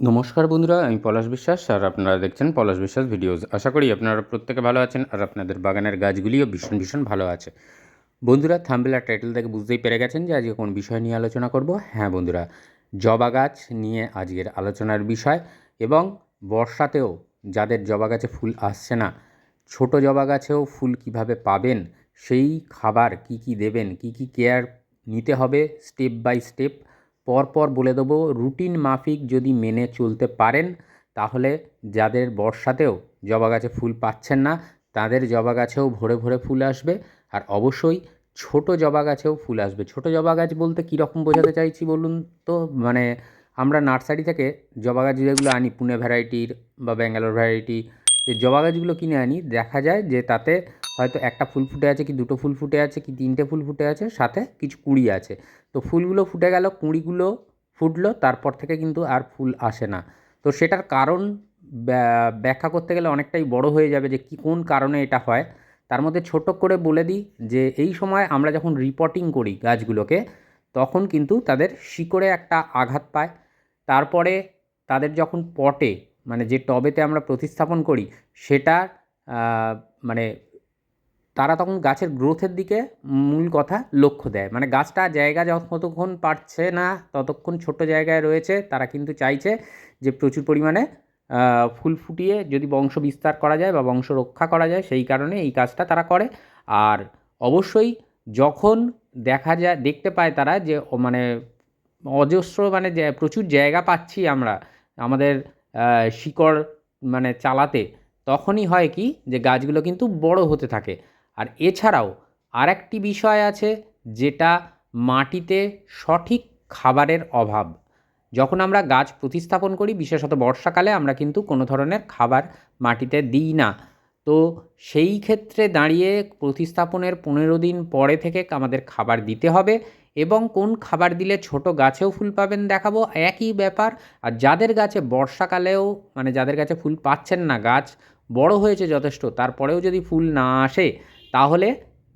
নমস্কার বন্ধুরা, আমি পলাশ বিশ্বাস আর আপনারা দেখছেন পলাশ বিশ্বাস ভিডিওস। আশা করি আপনারা প্রত্যেকে ভালো আছেন আর আপনাদের বাগানের গাছগুলিও ভীষণ ভীষণ ভালো আছে। বন্ধুরা থাম্বেল আর টাইটেল থেকে বুঝতেই পেরে গেছেন যে আজকে কোন বিষয় নিয়ে আলোচনা করব। হ্যাঁ বন্ধুরা, জবা গাছ নিয়ে আজকের আলোচনার বিষয় এবং বর্ষাতেও যাদের জবা গাছে ফুল আসছে না, ছোট জবা গাছেও ফুল কীভাবে পাবেন, সেই খাবার কি কি দেবেন, কি কি কেয়ার নিতে হবে স্টেপ বাই স্টেপ পরপর বলে দেবো, রুটিন মাফিক যদি মেনে চলতে পারেন, তাহলে যাদের বর্ষাতেও জবা গাছে ফুল পাচ্ছেন না, তাদের জবা গাছেও ভরে ভরে ফুল আসবে। আর অবশ্যই ছোট জবা গাছেও ফুল আসবে। ছোট জবা গাছ বলতে কীরকম বোঝাতে চাইছি বলুন তো? মানে আমরা নার্সারি থেকে জবা গাছ যেগুলো আনি, পুনে ভ্যারাইটির বা ব্যাঙ্গালোর ভ্যারাইটি যে জবা গাছগুলো কিনে আনি, দেখা যায় যে তাতে হয়তো একটা ফুল ফুটে আছে কি দুটো ফুল ফুটে আছে কি তিনটে ফুল ফুটে আছে, সাথে কিছু কুঁড়ি আছে। তো ফুলগুলো ফুটে গেল, কুঁড়িগুলো ফুটলো, তারপর থেকে কিন্তু আর ফুল আসে না। তো সেটার কারণ ব্যাখ্যা করতে গেলে অনেকটাই বড় হয়ে যাবে যে কী, কোন কারণে এটা হয়। তার মধ্যে ছোট করে বলে দিই যে এই সময় আমরা যখন রিপোর্টিং করি গাছগুলোকে, তখন কিন্তু তাদের শিকড়ে একটা আঘাত পায়। তারপরে তাদের যখন পটে মানে যে টবেতে আমরা প্রতিস্থাপন করি, সেটা মানে তারা তখন গাছের গ্রোথের দিকে মূল কথা লক্ষ্য দেয়। মানে গাছটা জায়গা যতক্ষণ পারছে না, ততক্ষণ ছোট জায়গায় রয়েছে, তারা কিন্তু চাইছে যে প্রচুর পরিমাণে ফুল ফুটিয়ে যদি বংশ বিস্তার করা যায় বা বংশ রক্ষা করা যায়, সেই কারণে এই কাজটা তারা করে। আর অবশ্যই যখন দেখা যায়, দেখতে পায় তারা যে মানে অজস্র মানে প্রচুর জায়গা পাচ্ছি আমরা, আমাদের শিকড় মানে চালাতে তখনই হয় কি যে গাছগুলো কিন্তু বড় হতে থাকে। আর এছাড়াও আর একটি বিষয় আছে যেটা মাটিতে সঠিক খাবারের অভাব। যখন আমরা গাছ প্রতিস্থাপন করি, বিশেষত বর্ষাকালে আমরা কিন্তু কোনো ধরনের খাবার মাটিতে দিই না। তো সেই ক্ষেত্রে দাঁড়িয়ে প্রতিস্থাপনের পনেরো দিন পরে থেকে আমাদের খাবার দিতে হবে এবং কোন খাবার দিলে ছোট গাছেও ফুল পাবেন দেখাবো। একই ব্যাপার, আর যাদের গাছে বর্ষাকালেও মানে যাদের গাছে ফুল পাচ্ছেন না গাছ, বড় হয়েছে যথেষ্ট, তারপরেও যদি ফুল না আসে, তাহলে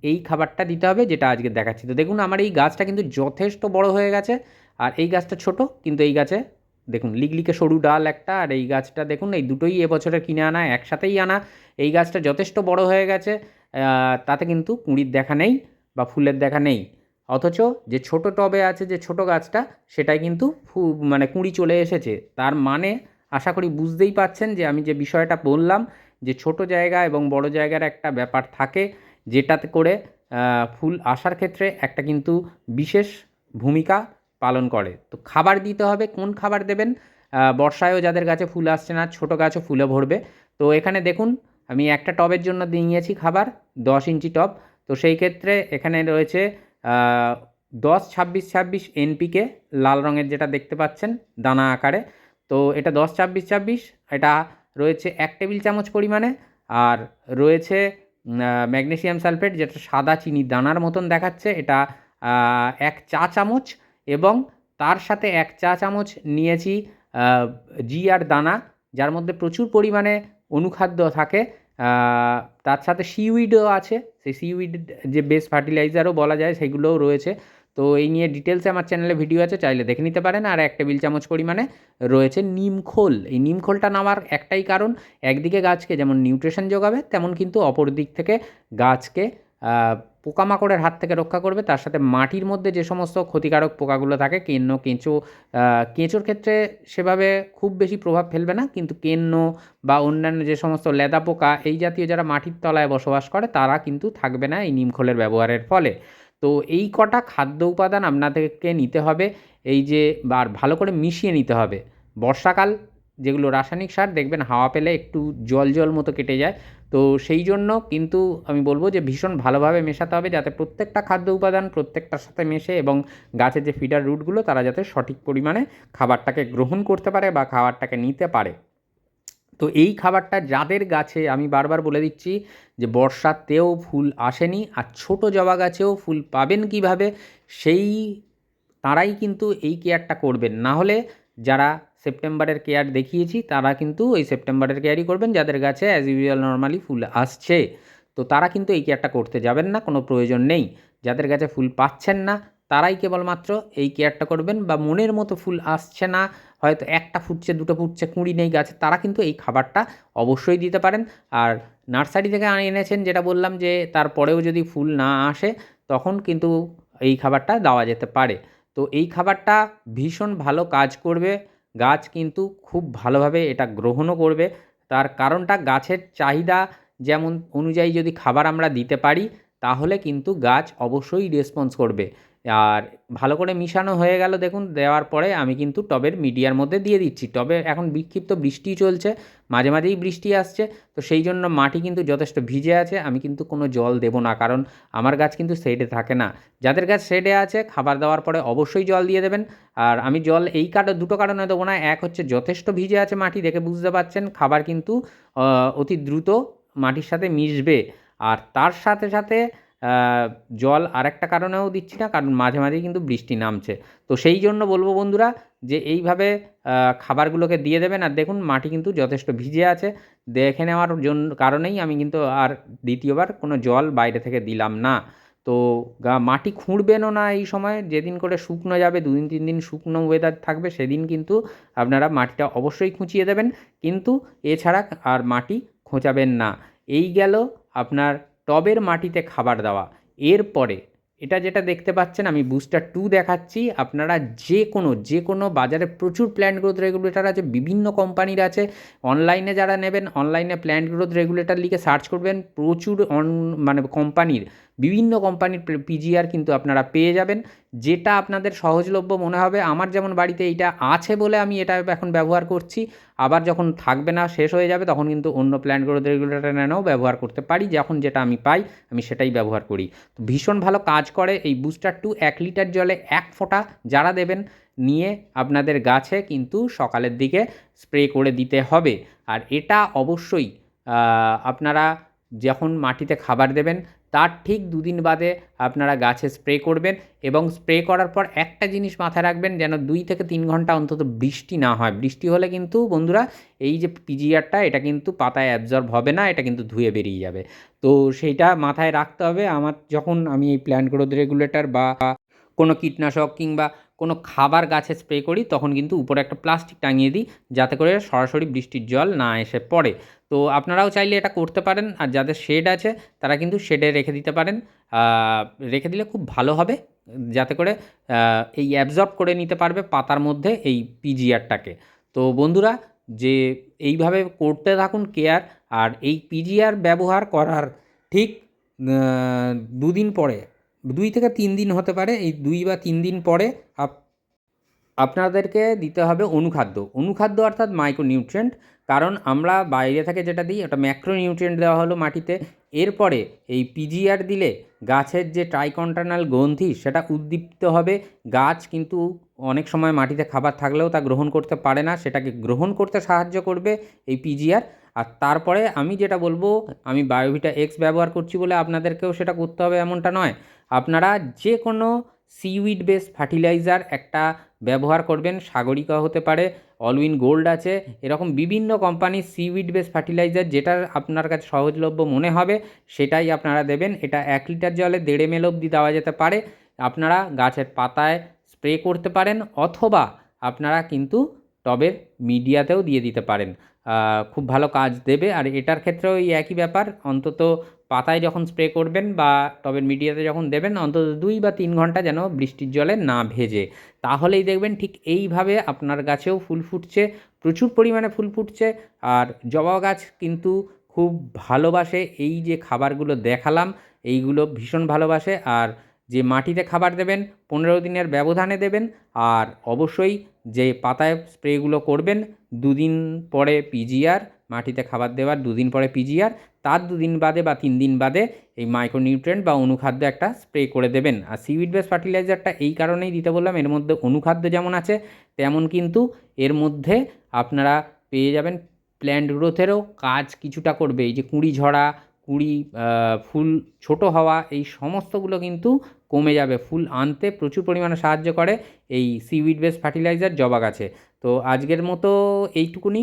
এই খাবারটা দিতে হবে যেটা আজকে দেখাচ্ছি। তো দেখুন, আমার এই গাছটা কিন্তু যথেষ্ট বড় হয়ে গেছে, আর এই গাছটা ছোট, কিন্তু এই গাছে, দেখুন লিগলিকে সরু ডাল একটা, আর এই গাছটা দেখুন, এই দুটোই এবছরে কিনে আনা, একসাথেই আনা। এই গাছটা যথেষ্ট বড় হয়ে গেছে তাতে কিন্তু কুঁড়ির দেখা নেই বা ফুলের দেখা নেই। অথচ যে ছোট টবে আছে, যে ছোট গাছটা, সেটাই কিন্তু ফু মানে কুঁড়ি চলে এসেছে। তার মানে আশা করি বুঝতেই পাচ্ছেন যে আমি যে বিষয়টা বললাম, যে ছোট জায়গা এবং বড় জায়গার একটা ব্যাপার থাকে, যেটাতে করে ফুল আসার ক্ষেত্রে একটা কিন্তু বিশেষ ভূমিকা পালন করে। তো খাবার দিতে হবে, কোন খাবার দেবেন? বর্ষায়ও যাদের গাছে ফুল আসছে না, ছোটো গাছও ফুলে ভরবে। তো এখানে দেখুন, আমি একটা টবের জন্য নিয়েছি খাবার, দশ ইঞ্চি টব। তো সেই ক্ষেত্রে এখানে রয়েছে দশ, ছাব্বিশ ছাব্বিশ এনপিকে লাল রঙের যেটা দেখতে পাচ্ছেন, দানা আকারে। তো এটা দশ, ছাব্বিশ ছাব্বিশ, এটা রয়েছে এক টেবিল চামচ পরিমাণে, আর রয়েছে ম্যাগনেসিয়াম সালফেট, যেটা সাদা চিনি দানার মতন দেখাচ্ছে। এটা এক চা চামচ এবং তার সাথে এক চা চামচ নিয়েছি জিআর দানা, যার মধ্যে প্রচুর পরিমাণে অনুখাদ্য থাকে। তার সাথে সিউইডও আছে। সেই সিউইড যে বেস ফার্টিলাইজারও বলা যায়, সেগুলোও রয়েছে। তো এই নিয়ে ডিটেলসে আমার চ্যানেলে ভিডিও আছে, চাইলে দেখে নিতে পারেন। আর এক টেবিল চামচ পরিমাণে রয়েছে নিমখোল এই নিমখোলটা নামার একটাই কারণ, একদিকে গাছকে যেমন নিউট্রিশন যোগাবে, তেমন কিন্তু অপর দিক থেকে গাছকে পোকামাকড়ের হাত থেকে রক্ষা করবে। তার সাথে মাটির মধ্যে যে সমস্ত ক্ষতিকারক পোকাগুলো থাকে, কেন্ন, কেঁচো কেঁচোর ক্ষেত্রে সেভাবে খুব বেশি প্রভাব ফেলবে না। কিন্তু কেন্ন বা অন্যান্য যে সমস্ত লেদা পোকা, এই জাতীয় যারা মাটির তলায় বসবাস করে, তারা কিন্তু থাকবে না এই নিমখোলের ব্যবহারের ফলে। তো এই কটা খাদ্য উপাদান আপনাদেরকে নিতে হবে। এই যে আর ভালো করে মিশিয়ে নিতে হবে। বর্ষাকাল যেগুলো রাসায়নিক সার, দেখবেন হাওয়া পেলে একটু জল জল মতো কেটে যায়। তো সেই জন্য কিন্তু আমি বলব যে ভীষণ ভালোভাবে মেশাতে হবে যাতে প্রত্যেকটা খাদ্য উপাদান প্রত্যেকটার সাথে মেশে এবং গাছের যে ফিডার রুটগুলো তারা যাতে সঠিক পরিমাণে খাবারটাকে গ্রহণ করতে পারে বা খাবারটাকে নিতে পারে। তো এই খাবারটা যাদের গাছে আমি বারবার বলে দিচ্ছি যে বর্ষাতেও ফুল আসেনি আর ছোট জবা গাছেও ফুল পাবেন কীভাবে, সেই তারাই কিন্তু এই কেয়ারটা করবেন। না হলে যারা সেপ্টেম্বরের কেয়ার দেখিয়েছি, তারা কিন্তু এই সেপ্টেম্বরের কেয়ারই করবেন যাদের গাছে অ্যাজ ইউজুয়াল নর্মালি ফুল আসছে। তো তারা কিন্তু এই কেয়ারটা করতে যাবেন না, কোনো প্রয়োজন নেই। যাদের গাছে ফুল পাচ্ছেন না, তারাই কেবলমাত্র এই কেয়ারটা করবেন বা মনের মতো ফুল আসছে না, হয়তো একটা ফুটছে, দুটো ফুটছে, কুঁড়ি নেই গাছে, তারা কিন্তু এই খাবারটা অবশ্যই দিতে পারেন। আর নার্সারি থেকে এনেছেন, যেটা বললাম যে তারপরেও যদি ফুল না আসে, তখন কিন্তু এই খাবারটা দেওয়া যেতে পারে। তো এই খাবারটা ভীষণ ভালো কাজ করবে। গাছ কিন্তু খুব ভালোভাবে এটা গ্রহণও করবে। তার কারণটা গাছের চাহিদা যেমন অনুযায়ী যদি খাবার আমরা দিতে পারি, তাহলে কিন্তু গাছ অবশ্যই রেসপন্স করবে। আর ভালো করে মিশানো হয়ে গেল দেখুন, দেওয়ার পরে আমি কিন্তু টবের মিডিয়ার মধ্যে দিয়ে দিচ্ছি। টবে এখন বিক্ষিপ্ত বৃষ্টি চলছে, মাঝে মাঝেই বৃষ্টি আসছে, তো সেই জন্য মাটি কিন্তু যথেষ্ট ভিজে আছে, আমি কিন্তু কোনো জল দেবো না, কারণ আমার গাছ কিন্তু শেডে থাকে না। যাদের গাছ শেডে আছে, খাবার দেওয়ার পরে অবশ্যই জল দিয়ে দেবেন। আর আমি জল এই কারণে, দুটো কারণে দেবো না, এক হচ্ছে যথেষ্ট ভিজে আছে মাটি, দেখে বুঝতে পারছেন, খাবার কিন্তু অতি দ্রুত মাটির সাথে মিশবে। আর তার সাথে সাথে জল আরেকটা কারণেও দিচ্ছি না, কারণ মাঝে মাঝেই কিন্তু বৃষ্টি নামছে। তো সেই জন্য বলব বন্ধুরা যে এইভাবে খাবারগুলোকে দিয়ে দেবেন আর দেখুন মাটি কিন্তু যথেষ্ট ভিজে আছে। দেখে নেওয়ার জন্য, কারণেই আমি কিন্তু আর দ্বিতীয়বার কোনো জল বাইরে থেকে দিলাম না। তো গা, মাটি খুঁড়বেনও না এই সময়, যেদিন করে শুকনো যাবে, দুদিন, তিন দিন শুকনো ওয়েদার থাকবে, সেদিন কিন্তু আপনারা মাটিটা অবশ্যই খুঁচিয়ে দেবেন। কিন্তু এছাড়া আর মাটি খোঁচাবেন না। এই গেল আপনার টবের মাটিতে খাবার দেওয়া। এরপরে এটা যেটা দেখতে পাচ্ছেন, আমি বুস্টার টু দেখাচ্ছি। আপনারা যে কোনো যে কোনো বাজারে প্রচুর প্ল্যান্ট গ্রোথ রেগুলেটর আছে, বিভিন্ন কোম্পানির আছে। অনলাইনে যারা নেবেন অনলাইনে প্ল্যান্ট গ্রোথ রেগুলেটর লিখে সার্চ করবেন। প্রচুর অন মানে কোম্পানির বিভিন্ন কোম্পানির পিজিআর কিন্তু আপনারা পেয়ে যাবেন। যেটা আপনাদের সহজলভ্য মনে হবে, আমার যেমন বাড়িতে এইটা আছে বলে আমি এটা এখন ব্যবহার করছি, আবার যখন থাকবে না, শেষ হয়ে যাবে, তখন কিন্তু অন্য প্ল্যান্ট গ্রোথ রেগুলেটর এনেও ব্যবহার করতে পারি, যখন যেটা আমি পাই, আমি সেটাই ব্যবহার করি। তো ভীষণ ভালো কাজ করে, এই বুস্টার টু এক লিটার জলে এক ফোঁটা যারা দেবেন, নিয়ে আপনাদের গাছে কিন্তু সকালের দিকে স্প্রে করে দিতে হবে। আর এটা অবশ্যই আপনারা যখন মাটিতে খাবার দেবেন তার ঠিক দুদিন বাদে আপনারা গাছে স্প্রে করবেন এবং স্প্রে করার পর একটা জিনিস মাথায় রাখবেন যেন দুই থেকে তিন ঘণ্টা অন্তত বৃষ্টি না হয়। বৃষ্টি হলে কিন্তু বন্ধুরা এই যে পিজিআরটা, এটা কিন্তু পাতায় অ্যাবজর্ব হবে না, এটা কিন্তু ধুয়ে বেরিয়ে যাবে। তো সেইটা মাথায় রাখতে হবে। আমার যখন আমি এই প্ল্যান্ট গ্রোথ রেগুলেটর বা কোনো কীটনাশক কিংবা কোনো খাবার গাছে স্প্রে করি, তখন কিন্তু উপরে একটা প্লাস্টিক টাঙিয়ে দিই, যাতে করে সরাসরি বৃষ্টির জল না এসে পড়ে। তো আপনারাও চাইলে এটা করতে পারেন, আর যাদের শেড আছে, তারা কিন্তু শেডে রেখে দিতে পারেন। রেখে দিলে খুব ভালো হবে, যাতে করে এই অ্যাবজর্ব করে নিতে পারবে পাতার মধ্যে এই পিজিআরটাকে তো বন্ধুরা, যে এইভাবে করতে থাকুন কেয়ার, আর এই পিজিআর ব্যবহার করার ঠিক দুদিন পরে দুই থেকে তিন দিন হতে পারে, এই দুই বা তিন দিন পরে আপ, আপনাদেরকে দিতে হবে অনুখাদ্য। অনুখাদ্য অর্থাৎ মাইক্রোনিউট্রিয়েন্ট কারণ আমরা বাইরে থেকে যেটা দিই, ওটা ম্যাক্রোনিউট্রিয়েন্ট দেওয়া হলো মাটিতে। এরপরে এই পিজিআর দিলে গাছের যে ট্রাইকন্টার্নাল গ্রন্থি, সেটা উদ্দীপ্ত হবে। গাছ কিন্তু অনেক সময় মাটিতে খাবার থাকলেও তা গ্রহণ করতে পারে না, সেটাকে গ্রহণ করতে সাহায্য করবে এই পিজিআর আর তারপরে আমি যেটা বলব, আমি বায়োভিটা এক্স ব্যবহার করছি বলে আপনাদেরকেও সেটা করতে হবে এমনটা নয়। আপনারা যে কোনো সিউইড বেস ফার্টিলাইজার একটা ব্যবহার করবেন, সাগরিকা হতে পারে অলউইন গোল্ড আছে, এরকম বিভিন্ন কোম্পানির সিউইড বেস ফার্টিলাইজার যেটা আপনার কাছে সহজলভ্য মনে হবে, সেটাই আপনারা দেবেন। এটা এক লিটার জলে দেড়ে এম এল অবধি দেওয়া যেতে পারে। আপনারা গাছের পাতায় স্প্রে করতে পারেন, অথবা আপনারা কিন্তু টবের মিডিয়াতেও দিয়ে দিতে পারেন। খুব ভালো কাজ দেবে। আর এটার ক্ষেত্রেও এই একই ব্যাপার, অন্তত পাতায় যখন স্প্রে করবেন বা টবের মিডিয়াতে যখন দেবেন, অন্তত দুই বা তিন ঘণ্টা যেন বৃষ্টির জলে না ভেজে। তাহলেই দেখবেন ঠিক এইভাবে আপনার গাছেও ফুল ফুটছে, প্রচুর পরিমাণে ফুল ফুটছে। আর জবা গাছ কিন্তু খুব ভালোবাসে। এই যে খাবারগুলো দেখালাম, এইগুলো ভীষণ ভালোবাসে। আর যে মাটিতে খাবার দেবেন, পনেরো দিনের ব্যবধানে দেবেন আর অবশ্যই যে পাতায় স্প্রেগুলো করবেন, দুদিন পরে পিজিআর, মাটিতে খাবার দেওয়ার দুদিন পরে পিজিআর, তার দুদিন বাদে বা তিন দিন বাদে এই মাইক্রোনিউট্রেন্ট বা অনুখাদ্য একটা স্প্রে করে দেবেন। আর সিউইড বেস ফার্টিলাইজারটা এই কারণেই দিতে বললাম, এর মধ্যে অনুখাদ্য যেমন আছে, তেমন কিন্তু এর মধ্যে আপনারা পেয়ে যাবেন প্ল্যান্ট গ্রোথেরও কাজ কিছুটা করবে। এই যে কুঁড়ি ঝরা, কুঁড়ি ফুল ছোট হওয়া, এই সমস্তগুলো কিন্তু কমে যাবে। ফুল আনতে প্রচুর পরিমাণে সাহায্য করে এই সিউইড বেস ফার্টিলাইজার জবা গাছে। তো আজকের মতো এইটুকুনি।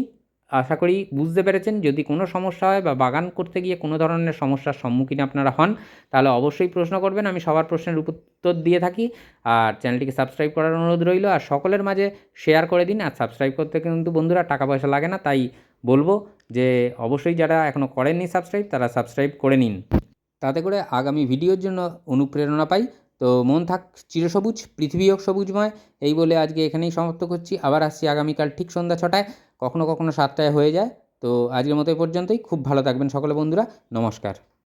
আশা করি বুঝতে পেরেছেন। যদি কোনো সমস্যা হয় বা বাগান করতে গিয়ে কোনো ধরনের সমস্যার সম্মুখীন আপনারা হন, তাহলে অবশ্যই প্রশ্ন করবেন। আমি সবার প্রশ্নের উত্তর দিয়ে থাকি। আর চ্যানেলটিকে সাবস্ক্রাইব করার অনুরোধ রইল। আর সকলের মাঝে শেয়ার করে দিন। আর সাবস্ক্রাইব করতে কিন্তু বন্ধুরা টাকা পয়সা লাগে না। তাই বলব যে, অবশ্যই যারা এখনও করেননি সাবস্ক্রাইব তারা সাবস্ক্রাইব করে নিন। তাতে করে আগামী ভিডিওর জন্য অনুপ্রেরণা পাই। তো মন থাক, চিরসবুজ, পৃথিবী হোক সবুজময়। এই বলে আজকে এখানেই সমাপ্ত করছি। আবার আসছি আগামীকাল ঠিক সন্ধ্যা ছটায়। কখনো কখনো সাতটায় হয়ে যায়। তো আজকের মতো এই পর্যন্তই। খুব ভালো থাকবেন সকলে বন্ধুরা। নমস্কার।